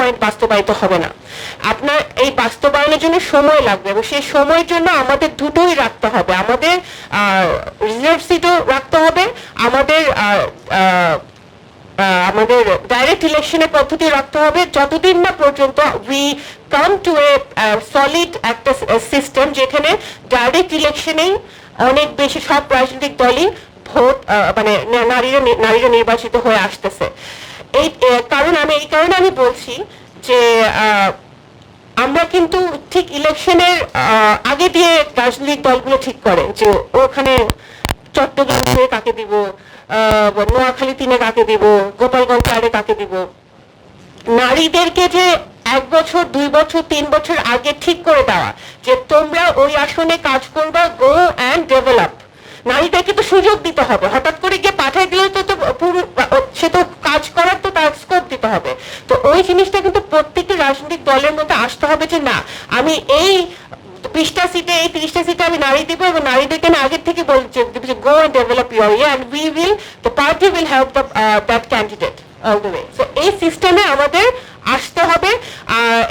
Point বাস্তবায়িত হবে না। আপনার এই বাস্তবায়নের জন্য সময় লাগবে এবং সেই সময়ের জন্য আমাদের দুটোই রাখতে হবে। আমাদের রিজার্ভ সিটও রাখতে হবে। আমাদের আমাদের ডাইরেক্ট ইলেকশনের পদ্ধতি রাখতে হবে। যতদিন না পর্যন্ত we come to a solid একটা সিস্টেম যেখানে ডাইরেক্ট ইলেকশনেই অনেক বেশি সব রাজনৈতিক দলই ভোট মানে নারীরা নারীরা নির্বাচিত হয়ে আসতেছে। এই কারণ আমি, এই কারণে আমি বলছি যে আমরা কিন্তু ঠিক ইলেকশনের আগে দিয়ে রাজনৈতিক দলগুলো ঠিক করে যে ওখানে চট্টগ্রাম থেকে কাকে দিব নোয়াখালী তিনে কাকে দিব, গোপালগঞ্জ চারে কাকে দিব। নারীদেরকে যে এক বছর, দুই বছর, তিন বছর আগে ঠিক করে দেওয়া যে তোমরা ওই আসনে কাজ করবা গো অ্যান্ড ডেভেলপ নারীদেরকে তো সুযোগ দিতে হবে। হঠাৎ করে দলের মধ্যে আসতে হবে যে না, আমি এই বিশটা সিটে এই তিরিশটা সিটে আমি নারী এবং নারীদেরকে আমি আগের থেকে বলছি গো ডেভেলপ ইউর ইয়ে and we will the party will the that candidate এই সিস্টেমে আমাদের আসতে হবে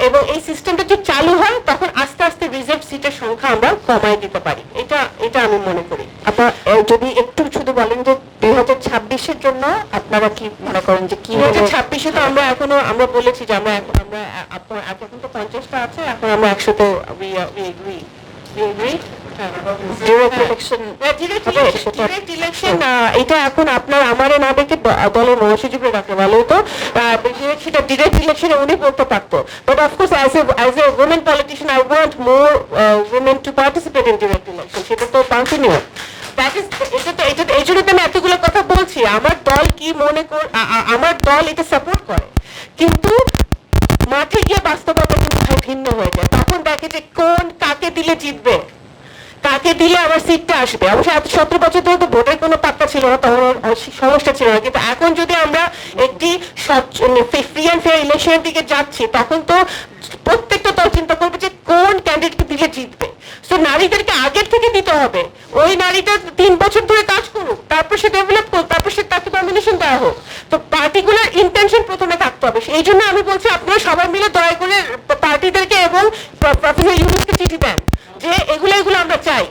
এবং এই সিস্টেমটা যদি চালু হয়, তখন আস্তে আস্তে রিজার্ভ সিটের সংখ্যা আমরা কমাই দিতে পারি। এটা এটা আমি মনে করি। আপনার যদি একটু শুধু বলেন যে দুই হাজার ছাব্বিশের জন্য আপনারা কি মনে করেন যে কি হাজার ছাব্বিশে তো আমরা এখনও আমরা বলেছি যে আমরা এখন আমরা আপনার এখন তো পঞ্চাশটা আছে এখন আমরা একশোতে? হ্যাঁ। হ্যাঁ, আহ, এটা এখন আপনার আমারে না দেখে দলের মহাসচিবরে রাখতে ভালো হতো সেটা ডিরেক্ট ইলেকশনে উনি বলতে পারতো but of course as a as a woman politician I want more women to participate in direct election সেটা তো কন্টিনিউ এই জন্য আমি এতগুলো কথা বলছি। আমার দল কি মনে কর আমার দল এটা সাপোর্ট করে। কিন্তু মাঠে গিয়ে বাস্তবতা কিন্তু ভিন্ন হয়ে যায়। তখন দেখে যে কোন কাকে দিলে জিতবে, কাকে দিলে আমার সিটটা আসবে। অবশ্য এত সতেরো বছর ধরে তো ভোটের কোনো পাত্তা ছিল না, তখন সমস্যা ছিল না। কিন্তু এখন যদি আমরা একটি ফ্রি অ্যান্ড ফেয়ার ইলেকশনের দিকে যাচ্ছি, তখন তো প্রত্যেকটা দল চিন্তা করবে যে কোন ক্যান্ডিডেটকে দিলে জিতবে। তো নারীদেরকে আগের থেকে দিতে হবে। ওই নারীটা তিন বছর ধরে কাজ করুক, তারপর সে ডেভেলপ করুক, তারপর সে তাকে নমিনেশন দেওয়া হোক। তো পার্টিকুলার ইন্টেনশন প্রথমে থাকতে হবে। এই জন্য আমি বলছি, আপনারা সবাই মিলে দয়া করে পার্টিদেরকে এবং প্রফেসর ইউনুসকে চিঠি দেন যে এগুলো এগুলো আমরা চাই।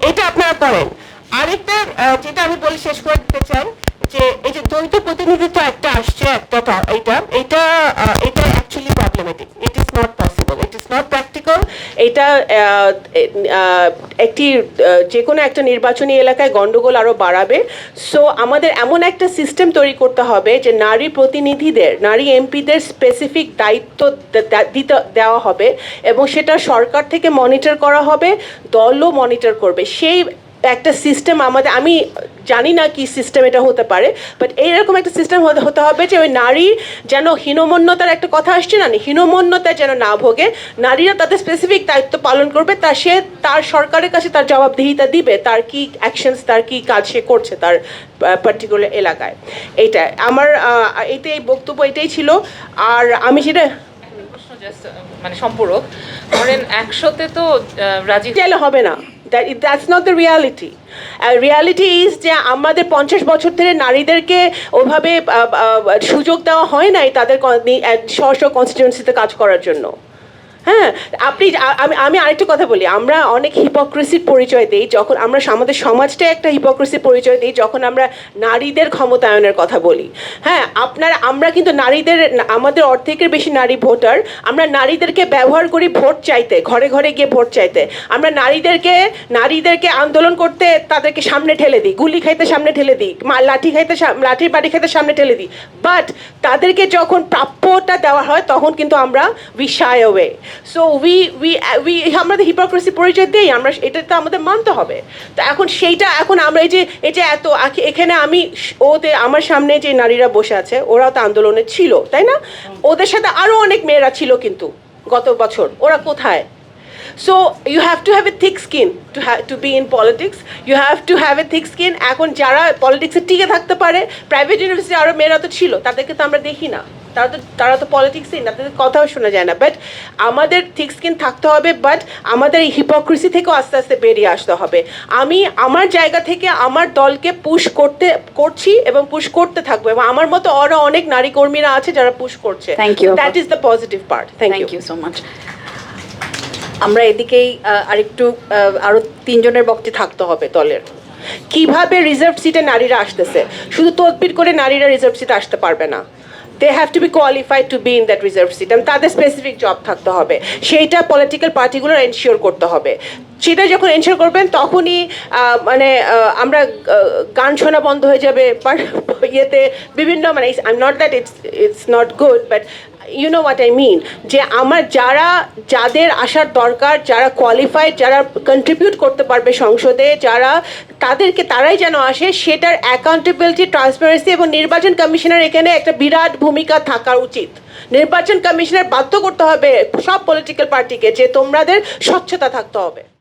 এটা আপনারা করেন। আরেকটা যেটা আমি বলে শেষ করে দিতে চাই, যে এই যে দ্বৈত প্রতিনিধিত্ব একটা আসছে, একটা টা- এইটা এটা এটা actually problematic it is not possible it is not এটা একটি যে কোনো একটা নির্বাচনী এলাকায় গণ্ডগোল আরও বাড়াবে। সো আমাদের এমন একটা সিস্টেম তৈরি করতে হবে যে নারী প্রতিনিধিদের, নারী এমপিদের স্পেসিফিক দায়িত্ব দিতে, দেওয়া হবে এবং সেটা সরকার থেকে মনিটর করা হবে, দলও মনিটর করবে। সেই একটা সিস্টেম আমাদের আমি জানি না কি সিস্টেম এটা হতে পারে বাট এইরকম একটা সিস্টেম হতে হবে যে ওই নারী যেন হীনমন্যতার একটা কথা আসছে না হীনমন্যতায় যেন না ভোগে নারীরা তাদের স্পেসিফিক দায়িত্ব পালন করবে তা সে তার সরকারের কাছে তার জবাবদিহিতা দিবে তার কি অ্যাকশনস তার কি কাজ সে করছে তার পার্টিকুলার এলাকায়। এইটা আমার এইটাই বক্তব্য এটাই ছিল আর আমি সেটা মানে সম্পূরক। ধরেন একশোতে তো রাজি হবে না। That's not the reality reality is যে আমাদের পঞ্চাশ বছর ধরে নারীদেরকে ওভাবে সুযোগ দেওয়া হয় নাই তাদের স্ব স্ব কনস্টিটিউন্সিতে কাজ করার জন্য। হ্যাঁ আপনি আমি আমি আরেকটা কথা বলি। আমরা অনেক হিপোক্রেসির পরিচয় দিই। যখন আমরা আমাদের সমাজটাই একটা হিপোক্রেসির পরিচয় দিই, যখন আমরা নারীদের ক্ষমতায়নের কথা বলি। হ্যাঁ আপনার, আমরা কিন্তু নারীদের, আমাদের অর্ধেকের বেশি নারী ভোটার। আমরা নারীদেরকে ব্যবহার করি ভোট চাইতে, ঘরে ঘরে গিয়ে ভোট চাইতে। আমরা নারীদেরকে নারীদেরকে আন্দোলন করতে তাদেরকে সামনে ঠেলে দিই। গুলি খাইতে সামনে ঠেলে দিই। লাঠি খাইতে লাঠির বাড়ি খাইতে সামনে ঠেলে দিই। বাট তাদেরকে যখন প্রাপ্যটা দেওয়া হয়, তখন কিন্তু আমরা we so we we we আমাদের হিপোক্রেসি পরিচয় দিই আমরা এটা তো আমাদের মানতে হবে। তো এখন সেইটা এখন আমরা এই যে এই যে এত এখানে আমি ওতে আমার সামনে যে নারীরা বসে আছে ওরাও তো আন্দোলনে ছিল তাই না? ওদের সাথে আরও অনেক মেয়েরা ছিল কিন্তু গত বছর। ওরা কোথায়? So you have to have a thick skin to to be in politics you have to have a thick skin এখন যারা পলিটিক্সে টিকে থাকতে পারে প্রাইভেট ইউনিভার্সিটি আরও মেয়েরা তো ছিল তাদেরকে তো আমরা দেখি না। তারা তো তারা তো পলিটিক্সই না তাদের কথাও শোনা যায় না। বাট আমাদের থিক স্কিন থাকতে হবে বাট আমাদের এই হিপোক্রেসি থেকেও আস্তে আস্তে বেরিয়ে আসতে হবে। আমি আমার জায়গা থেকে আমার দলকে পুশ করতে করছি এবং পুশ করতে থাকব। এবং আমার মতো আরও অনেক নারী কর্মীরা আছে যারা পুশ করছে। Thank you that is the positive part thank you so much আমরা এদিকেই আরেকটু আহ, আরও তিনজনের বক্তি থাকতে হবে দলের। কীভাবে রিজার্ভ সিটে নারীরা আসতেছে? শুধু তদবির করে নারীরা রিজার্ভ সিটে আসতে পারবে না। They have to be qualified to be in that reserve seat এবং তাদের স্পেসিফিক জব থাকতে হবে। সেইটা পলিটিক্যাল পার্টিগুলোর এনশিওর করতে হবে। সেটা যখন এনশিওর করবেন, তখনই মানে আমরা গান শোনা বন্ধ হয়ে যাবে ইয়েতে বিভিন্ন মানে I am not that it's it's not good but you know what I mean যে আমার যারা, যাদের আসার দরকার, যারা কোয়ালিফাইড যারা কন্ট্রিবিউট করতে পারবে সংসদে, যারা, তাদেরকে তারাই যেন আসে, সেটার অ্যাকাউন্টেবিলিটি ট্রান্সপারেন্সি এবং নির্বাচন কমিশনের এখানে একটা বিরাট ভূমিকা থাকা উচিত। নির্বাচন কমিশনের বাধ্য করতে হবে সব পলিটিক্যাল পার্টিকে যে তোমাদের স্বচ্ছতা থাকতে হবে।